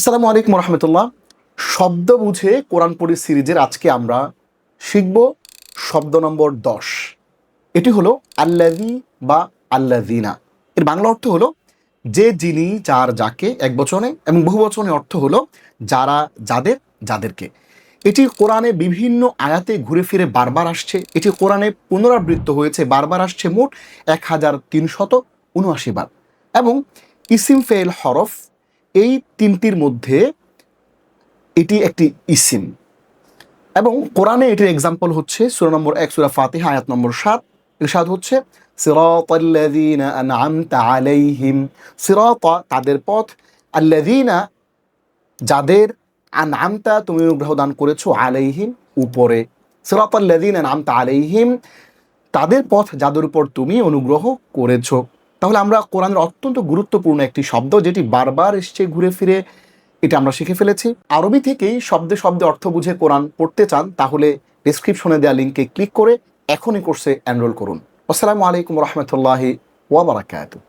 আসসালামু আলাইকুম রহমতুল্লাহ। শব্দ বুঝে কোরআন পড়ি সিরিজের আজকে আমরা শিখব শব্দ নম্বর দশ। এটি হলো আল্লাদি বা আল্লাদিনা এর বাংলা অর্থ হলো যে যিনি, যার, যাকে এক বচনে এবং বহু বচনে অর্থ হলো যারা, যাদের, যাদেরকে। এটি কোরআনে বিভিন্ন আয়াতে ঘুরে ফিরে বারবার আসছে। এটি কোরআনে পুনরাবৃত্ত হয়েছে, বারবার আসছে মোট এক হাজার তিনশত উনআশি বার। এবং ইসিম ফেল হরফ এই তিনটির মধ্যে এটি একটি ইসিম। এবং কোরআনে এটির এক্সাম্পল হচ্ছে সুরা নম্বর এক, সুরা ফাতিহা, আয়াত নম্বর সাত। ইরশাদ হচ্ছে আলাইহিম সিরাতা তাদের পথ। আল্লাযীনা যাদের আনআমতা তুমি অনুগ্রহ দান করেছ আলাইহিম, উপরে। সিরাতাল্লাযীনা আনআমতা আলাইহিম তাদের পথ যাদের উপর তুমি অনুগ্রহ করেছ। তাহলে আমরা কোরআনের অত্যন্ত গুরুত্বপূর্ণ একটি শব্দ যেটি বারবার এসছে ঘুরে ফিরে, এটা আমরা শিখে ফেলেছি। আরবি থেকেই শব্দে শব্দে অর্থ বুঝে কোরআন পড়তে চান, তাহলে ডিসক্রিপশনে দেওয়া লিঙ্কে ক্লিক করে এখনই কোর্সে এনরোল করুন। আসসালামু আলাইকুম রহমতুল্লাহি ওয়াবারাকাতু